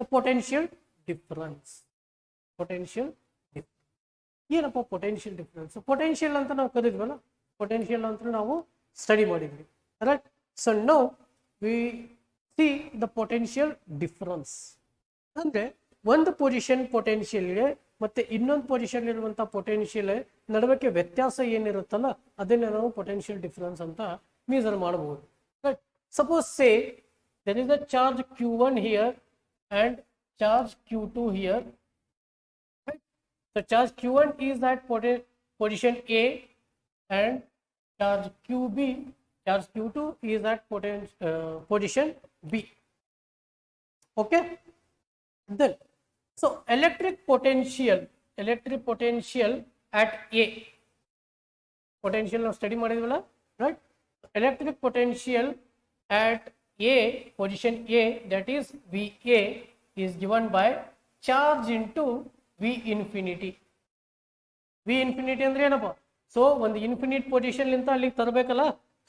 The potential difference potential ಏನಪ್ಪ potential difference potential ಅಂತ ನಾವು ಕರೀದ್ವಲ್ಲ? ಪೊಟೆನ್ಷಿಯಲ್ ಅಂತ ನಾವು ಸ್ಟಡಿ ಮಾಡಿದ್ವಿ. Right so now we see the potential difference ಅಂದ್ರೆ ಒಂದು ಪೊಸಿಷನ್ ಪೊಟೆನ್ಷಿಯಲ್ ಇದೆ ಮತ್ತೆ ಇನ್ನೊಂದು ಪೊಸಿಷನ್ ಇರುವಂತ ಪೊಟೆನ್ಷಿಯಲ್ ನಡುವಕ್ಕೆ ವ್ಯತ್ಯಾಸ ಏನಿರುತ್ತಲ್ಲ, ಅದನ್ನೇ ನಾವು ಪೊಟೆನ್ಷಿಯಲ್ ಡಿಫ್ರೆನ್ಸ್ ಅಂತ ಮೀಸರ್ ಮಾಡಬಹುದು right suppose say there is a charge q one here and charge q2 here. Right? so charge q1 is at position a and charge qb charge q2 is at uh, position b. Okay? Then so electric potential electric potential at a. Potential of steady material right? Electric potential at A, position A, that is VA, is given by charge into V infinity. V infinity ಅಂದ್ರೆ ಏನಪ್ಪ so ಒಂದು infinite position ಲಿಂತ ಅಲ್ಲಿಗೆ ತರಬೇಕಲ್ಲ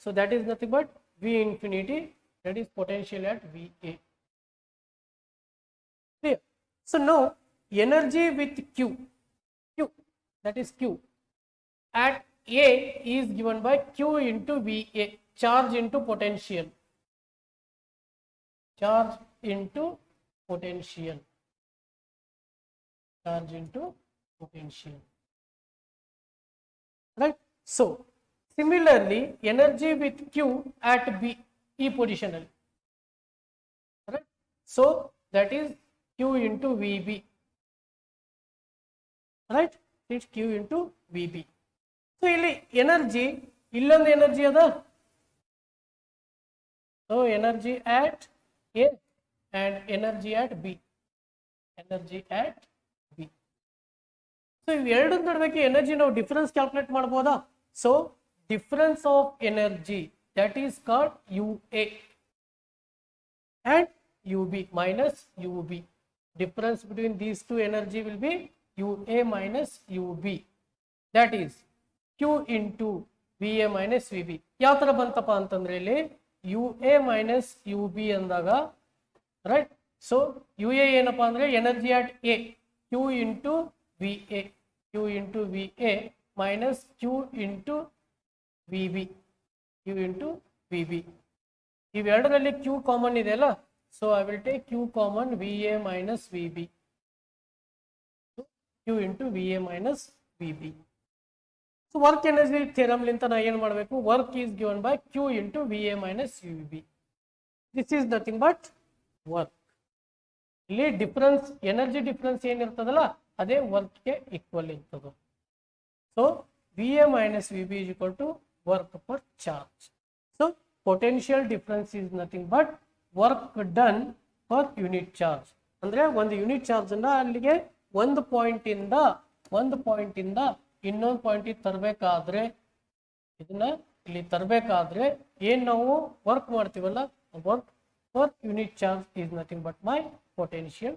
so that is nothing but V infinity that is potential at V A so no energy with Q Q that is Q at A is given by Q into VA, charge into potential. Charge into potential. Charge into potential. Right? So, similarly, energy with Q at B, E position. Right? So, that is Q into VB. Right? It's Q into VB. So ಇಲ್ಲಿ energy ಇಲ್ಲೊಂದು energy ಅದ so energy at A and energy at B energy at B so ಇವೆರಡು ನಡುವೆ energy ನಾವು difference calculate ಮಾಡ್ಬೋದಾ so difference of energy that is called U A and UB minus UB. Difference between these two energy will be UA minus UB. That is Q into VA minus VB. ಯಾವ ತರ ಬಂತಪ್ಪ ಅಂತಂದ್ರೆ ಇಲ್ಲಿ U A minus U B ಅಂದಾಗ right so U A ಏನಪ್ಪಾ ಅಂದರೆ energy at A q into V A q into V A minus q into V B q into V B ಇವೆರಡರಲ್ಲಿ Q common ಇದೆ ಅಲ್ಲ? So I will take q common V A minus V B q into V A minus V B so work energy ಥಿಯರಮ್ಲಿಂತ ನಾ ಏನ್ ಮಾಡಬೇಕು? Work is given by q into V A minus U B this is nothing but work ಇಲ್ಲಿ difference energy difference ಏನಿರ್ತದಲ್ಲ ಅದೇ ವರ್ಕ್ಗೆ equal ಇರ್ತದೆ. So V A minus V B is equal to work per charge so potential difference is nothing but work done per unit charge ಅಂದರೆ ಒಂದು unit ಚಾರ್ಜನ್ನು ಅಲ್ಲಿಗೆ ಒಂದು point ಇಂದ, ಒಂದು ಪಾಯಿಂಟ್ ಇಂದ ಇನ್ನೊಂದು ಪಾಯಿಂಟಿಗೆ ತರಬೇಕಾದ್ರೆ, ಇದನ್ನ ಇಲ್ಲಿ ತರಬೇಕಾದ್ರೆ ಏನ್ ನಾವು ವರ್ಕ್ ಮಾಡ್ತೀವಲ್ಲ work work unit charge is nothing but my potential